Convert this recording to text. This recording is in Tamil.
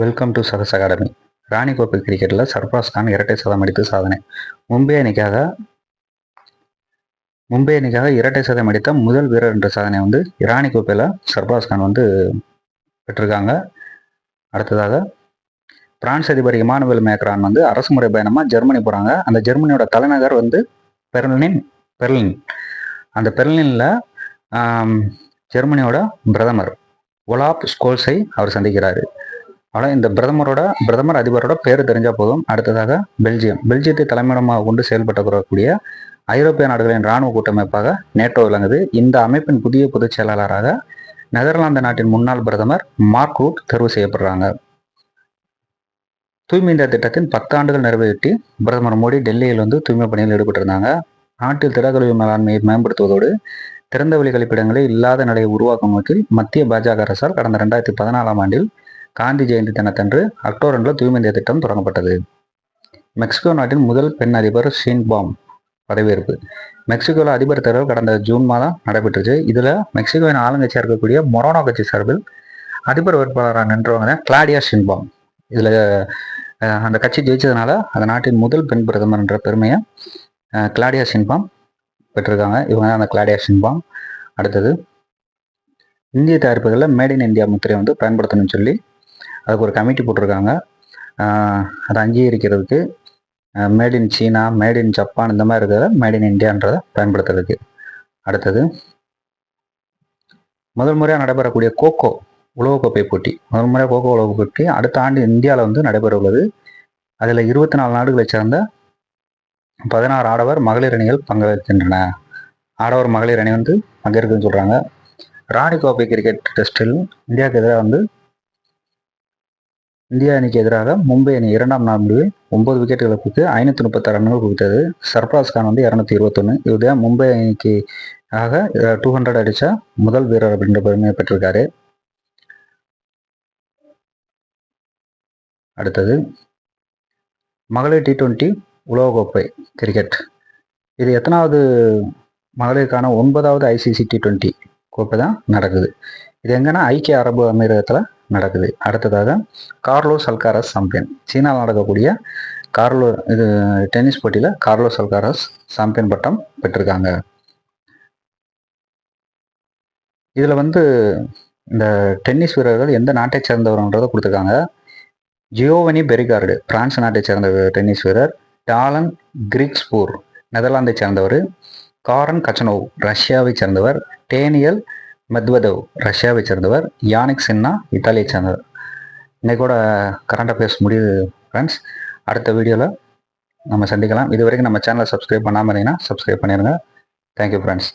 வெல்கம் டு சகஸ் அகாடமி ராணி கோப்பை கிரிக்கெட்டில் சர்ஃப்ராஸ் கான் இரட்டை சதம் அடித்து சாதனை. மும்பை அணிக்காக மும்பை அணிக்காக இரட்டை சதம் அடித்த முதல் வீரர் என்ற சாதனை வந்து ராணி கோப்பையில் சர்ஃப்ராஸ் கான் வந்து பெற்றிருக்காங்க. அடுத்ததாக பிரான்ஸ் அதிபர் இமானுவேல் மேக்ரான் வந்து அரசு முறை பயணமாக ஜெர்மனி போகிறாங்க அந்த ஜெர்மனியோட தலைநகர் வந்து பெர்லின் பெர்லின். அந்த பெர்லினில் ஜெர்மனியோட பிரதமர் ஒலாப் ஸ்கோல்ஸை அவர் சந்திக்கிறாரு. ஆனால் இந்த பிரதமரோட பிரதமர் அதிபரோட பேர் தெரிஞ்சால் போதும். அடுத்ததாக பெல்ஜியம். பெல்ஜியத்தை தலைமையிடமாக கொண்டு செயல்பட்டு ஐரோப்பிய நாடுகளின் இராணுவ கூட்டமைப்பாக நேட்டோ விளங்குது. இந்த அமைப்பின் புதிய பொதுச் செயலாளராக நெதர்லாந்து நாட்டின் முன்னாள் பிரதமர் மார்க் ரூட் தேர்வு செய்யப்படுறாங்க. தூய்மை இந்தியா திட்டத்தின் பத்து ஆண்டுகள் நிறைவேற்றி பிரதமர் மோடி டெல்லியில் வந்து தூய்மை பணியில் ஈடுபட்டிருந்தாங்க நாட்டில் திடக்கழிவு மேலாண்மையை மேம்படுத்துவதோடு திறந்த வெளி கழிப்பிடங்களை இல்லாத நிலையை உருவாக்கும் நோக்கில் மத்திய பாஜக அரசால் கடந்த ரெண்டாயிரத்தி பதினாலாம் ஆண்டில் காந்தி ஜெயந்தி தினத்தன்று அக்டோபர் ரெண்டில் தூய்மை இந்தியா திட்டம் தொடங்கப்பட்டது. மெக்சிகோ நாட்டின் முதல் பெண் அதிபர் ஷீன் பாம் பதவியேற்பு. மெக்சிகோவில் அதிபர் தேர்தல் கடந்த ஜூன் மாதம் நடைபெற்றுச்சு. இதில் மெக்சிகோவின் ஆளுங்கட்சியாக இருக்கக்கூடிய மொரோனோ கட்சி சார்பில் அதிபர் வேட்பாளராக நின்றவங்க கிளாடியா ஷின்பாம் இதில் அந்த கட்சி ஜெயிச்சதுனால அந்த நாட்டின் முதல் பெண் பிரதமர் என்ற பெருமையை கிளாடியா ஷின்பாம் பெற்றிருக்காங்க. இவங்க தான் அந்த கிளாடியா ஷின்பாம் அடுத்தது இந்திய தயாரிப்புகளில் மேட் இன் இந்தியா முத்திரை வந்து பயன்படுத்தணும்னு சொல்லி அதுக்கு ஒரு கமிட்டி போட்டிருக்காங்க. அதை அங்கீகரிக்கிறதுக்கு made in China made in Japan இந்த மாதிரி இருக்கிறத மேட் இன் இந்தியான்றதை பயன்படுத்துறதுக்கு. அடுத்தது முதல் முறையாக நடைபெறக்கூடிய கோகோ உலகக்கோப்பை போட்டி. முதல் முறையாக கோகோ உலக போட்டி அடுத்த ஆண்டு இந்தியாவில் வந்து நடைபெற உள்ளது அதில் இருபத்தி நாலு நாடுகளை சேர்ந்த பதினாறு ஆடவர் மகளிர் அணிகள் பங்கேற்கின்றன. ஆடவர் மகளிர் அணி வந்து பங்கேற்குன்னு சொல்கிறாங்க ராணி கோப்பை கிரிக்கெட் டெஸ்டில் இந்தியாவுக்கு எதிராக வந்து இந்தியா அணிக்கு எதிராக மும்பை அணி இரண்டாம் நாள் முடிவில் ஒன்பது விக்கெட் இழப்புக்கு ஐநூற்றி முப்பத்தாறு ரன்கள் குவித்தது. சர்ஃப்ராஸ் கான் வந்து இரநூத்தி இருபத்தொன்று இதுதான் மும்பை அணிக்கு ஆக டூ ஹண்ட்ரட் அடித்தா முதல் வீரர் அப்படின்ற பெருமையை பெற்றிருக்காரு. அடுத்தது மகளிர் டி டுவெண்ட்டி உலகக்கோப்பை கிரிக்கெட் இது எத்தனாவது மகளிருக்கான ஒன்பதாவது ஐசிசி டி டுவெண்ட்டி கோப்பை தான் நடக்குது. இது எங்கன்னா ஐக்கிய அரபு அமீரகத்தில் நடக்குது. அடுத்ததாக கார்லோஸ் அல்காரஸ் சாம்பியன். சீனாவில் நடக்கக்கூடிய கார்லோ இது டென்னிஸ் போட்டியில் கார்லோஸ் அல்காரஸ் சாம்பியன் பட்டம் பெற்றிருக்காங்க. இதில் வந்து இந்த டென்னிஸ் வீரர்கள் எந்த நாட்டை சேர்ந்தவர்ன்றதை கொடுத்துருக்காங்க. ஜியோவனி பெரிகார்டு பிரான்ஸ் நாட்டை சேர்ந்த டென்னிஸ் வீரர் டாலன் கிரிக்ஸ்பூர் நெதர்லாந்தை சேர்ந்தவர் காரன் கச்சனோவ் ரஷ்யாவை சேர்ந்தவர் டேனியல் மெத்வதவ் ரஷ்யாவை சேர்ந்தவர் யானிக் சின்னா இத்தாலியை சேர்ந்தவர். இன்னைக்கூட கரண்ட் அஃபேர்ஸ் முடியுது ஃப்ரெண்ட்ஸ் அடுத்த வீடியோவில் நம்ம சந்திக்கலாம். இது வரைக்கும் நம்ம சேனலை சப்ஸ்கிரைப் பண்ணாமல் இருந்தீங்கன்னா சப்ஸ்கிரைப் பண்ணிடுங்க தேங்க்யூ ஃப்ரெண்ட்ஸ்